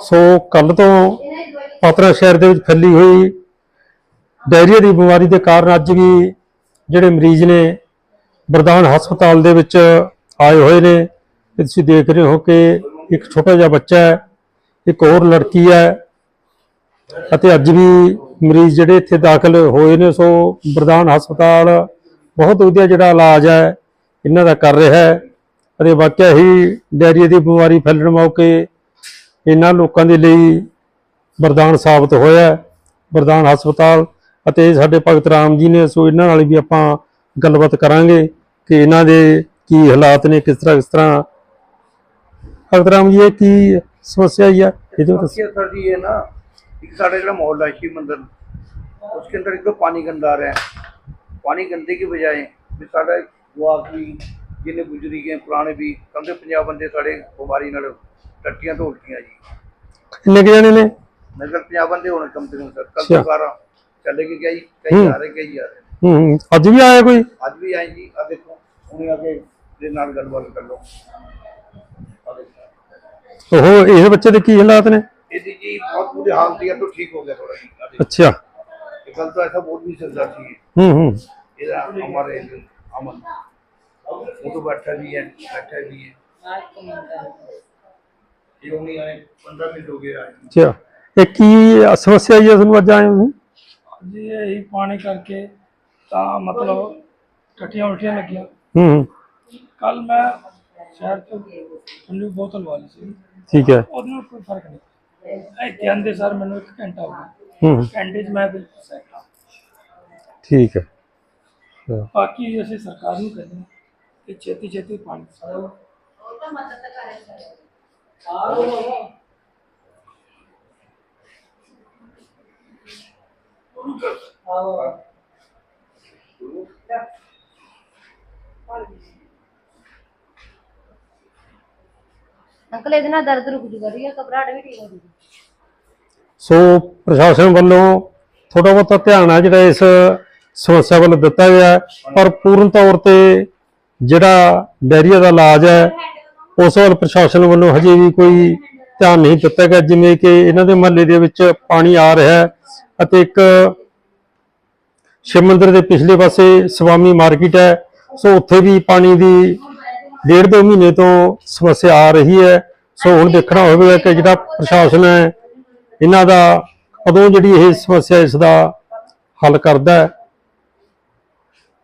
ਸੋ ਕੱਲ ਤੋਂ ਪਾਤਰਾ ਸ਼ਹਿਰ ਦੇ ਵਿੱਚ ਫੈਲੀ ਹੋਈ ਡਾਇਰੀਆ ਦੀ ਬਿਮਾਰੀ ਦੇ ਕਾਰਨ ਅੱਜ ਵੀ ਜਿਹੜੇ ਮਰੀਜ਼ ਨੇ ਬਰਦਾਨ ਹਸਪਤਾਲ ਦੇ ਵਿੱਚ ਆਏ ਹੋਏ ਨੇ ਤੁਸੀਂ ਦੇਖ ਰਹੇ ਹੋ ਕਿ ਇੱਕ ਛੋਟਾ ਜਿਹਾ ਬੱਚਾ ਹੈ, ਇੱਕ ਹੋਰ ਲੜਕੀ ਹੈ ਅਤੇ ਅੱਜ ਵੀ ਮਰੀਜ਼ ਜਿਹੜੇ ਇੱਥੇ ਦਾਖਲ ਹੋਏ ਨੇ, ਸੋ ਬਰਦਾਨ ਹਸਪਤਾਲ ਬਹੁਤ ਵਧੀਆ ਜਿਹੜਾ ਇਲਾਜ ਹੈ, ਇਹਨਾਂ ਦਾ ਕਰ ਰਿਹਾ ਹੈ ਅਤੇ ਵਾਕਿਆ ਹੀ ਡਾਇਰੀਆ ਦੀ ਬਿਮਾਰੀ ਫੈਲਣ ਮੌਕੇ ਇਹਨਾਂ ਲੋਕਾਂ ਦੇ ਲਈ ਵਰਦਾਨ ਸਾਬਤ ਹੋਇਆ ਹੈ। ਵਰਦਾਨ ਹਸਪਤਾਲ ਅਤੇ ਸਾਡੇ ਭਗਤ ਰਾਮ ਜੀ ਨੇ ਸੋ ਇਹਨਾਂ ਨਾਲ ਵੀ ਆਪਾਂ ਗੱਲਬਾਤ ਕਰਾਂਗੇ ਕਿ ਇਹਨਾਂ ਦੇ ਕੀ ਹਾਲਾਤ ਨੇ ਕਿਸ ਤਰ੍ਹਾਂ ਕਿਸ ਤਰ੍ਹਾਂ ਭਗਤ ਰਾਮ ਜੀ ਇਹ ਕੀ ਸਮੱਸਿਆ ਹੈ ਇਹਦੇ ਵਿੱਚ समस्या सर जी ये ना एक साढ़े जो मोहल्ला शिव मंदिर उसके अंदर एक तो पानी गंदा आ रहा है पानी गंदे की बजाय भी साढ़ा जवाक भी जिन्हें बुजुर्ग हैं पुराने भी कम से पंजाब बंदे साढ़े बीमारी नाल टट्टियां तो उल्टियां जी ਕਿੰਨੇ ਕੁ ਜਣੇ ਨੇ नगर पंजाब बंदे होने कम से कम सर कल अच्छा। तो बारह चले के कई कई हम्म। आ रहे कई आ रहे ਹੂੰ ਹੂੰ। ਅੱਜ ਵੀ ਆਇਆ ਕੋਈ आज भी आए जी अब देखो उन्हें आगे ਦੇ ਨਾਲ ਗੱਲਬਾਤ ਕਰ ਲਓ ਆਹ ਦੇਖੋ। ਉਹ ਇਹ ਬੱਚੇ ਦੇ ਕੀ ਹਾਲਾਤ ਨੇ ਇਹਦੀ ਜੀ ਬਹੁਤ ਬੁਰੀ ਹਾਲਤ ਹੈ ਤਾਂ ਠੀਕ ਹੋ ਗਿਆ ਥੋੜਾ ਜੀ ਆਹ ਦੇਖੋ। ਅੱਛਾ ये कल तो ऐसा बोल नहीं सकता थी ਹੂੰ ਹੂੰ ये हमारे अमन वो तो बैठा भी है बैठा भी है ये नहीं आए पंद्रह मिनट हो गए आए ਅੱਛਾ ਇਹ ਕੀ ਸਮੱਸਿਆ ਹੈ ਤੁਹਾਨੂੰ ਅੱਜ ਆਏ ਹੋ ਜੀ ਇਹੀ ਪਾਣੀ ਕਰਕੇ ਤਾਂ ਮਤਲਬ ਟੱਟੀਆਂ ਉਲਟੀਆਂ ਲੱਗੀਆਂ ਹੂੰ ਹੂੰ ਕੱਲ ਮੈਂ ਸ਼ਹਿਰ ਤੋਂ ਠੰਡੀ ਬੋਤਲ ਵਾਲੀ ਸੀ ਠੀਕ ਹੈ ਉਹਦੇ ਨਾਲ ਕੋਈ ਫਰਕ ਨਹੀਂ ਇਹ ਕਹਿੰਦੇ ਸਰ ਮੈਨੂੰ ਇੱਕ ਘੰਟਾ ਹੋ ਗਿਆ ਹੂੰ ਹੂੰ। ਘੰਟੇ 'ਚ ਮੈਂ ਬਿਲਕੁਲ ਸੈੱਟ ਹਾਂ ਠੀਕ ਹੈ ਅੱਛਾ। ਬਾਕੀ ਅਸੀਂ ਸਰਕਾਰ ਨੂੰ ਕਹਿੰਦੇ ਹਾਂ ਕਿ ਛੇਤੀ ਛੇਤੀ ਪਾਣੀ ਸਾਰੋ ਅੰਕਲ ਇਹਦੇ ਨਾਲ ਦਰਦ ਰੁਕ ਜੂਗਾ ਠੀਕ ਹੈ ਘਬਰਾਹਟ ਵੀ ਠੀਕ ਹੋ ਜੂਗੀ। ਸੋ ਪ੍ਰਸ਼ਾਸਨ ਵੱਲੋਂ ਥੋੜਾ ਬਹੁਤਾ ਧਿਆਨ ਹੈ ਜਿਹੜਾ ਇਸ ਸਮੱਸਿਆ ਵੱਲ ਦਿੱਤਾ ਗਿਆ ਪਰ ਪੂਰਨ ਤੌਰ ਤੇ ਜਿਹੜਾ ਡਾਇਰੀਆ ਦਾ ਇਲਾਜ ਹੈ, ਉਸ ਵੱਲ ਪ੍ਰਸ਼ਾਸਨ ਵੱਲੋਂ ਹਜੇ ਵੀ ਕੋਈ ਧਿਆਨ ਨਹੀਂ ਦਿੱਤਾ ਗਿਆ, ਜਿਵੇਂ ਕਿ ਇਹਨਾਂ ਦੇ ਮਹੱਲੇ ਦੇ ਵਿੱਚ ਪਾਣੀ ਆ ਰਿਹਾ ਹੈ ਅਤੇ ਇੱਕ ਸ਼ਿਵ ਮੰਦਿਰ ਦੇ ਪਿਛਲੇ ਪਾਸੇ ਸਵਾਮੀ ਮਾਰਕੀਟ ਹੈ, ਸੋ ਉੱਥੇ ਵੀ ਪਾਣੀ ਦੀ ਡੇਢ ਦੋ ਮਹੀਨੇ ਤੋਂ ਸਮੱਸਿਆ ਆ ਰਹੀ ਹੈ। ਸੋ ਹੁਣ ਦੇਖਣਾ ਹੋਵੇਗਾ ਕਿ ਜਿਹੜਾ ਪ੍ਰਸ਼ਾਸਨ ਹੈ, ਇਹਨਾਂ ਦਾ ਕਦੋਂ ਜਿਹੜੀ ਇਹ ਸਮੱਸਿਆ ਇਸ ਦਾ ਹੱਲ ਕਰਦਾ ਹੈ।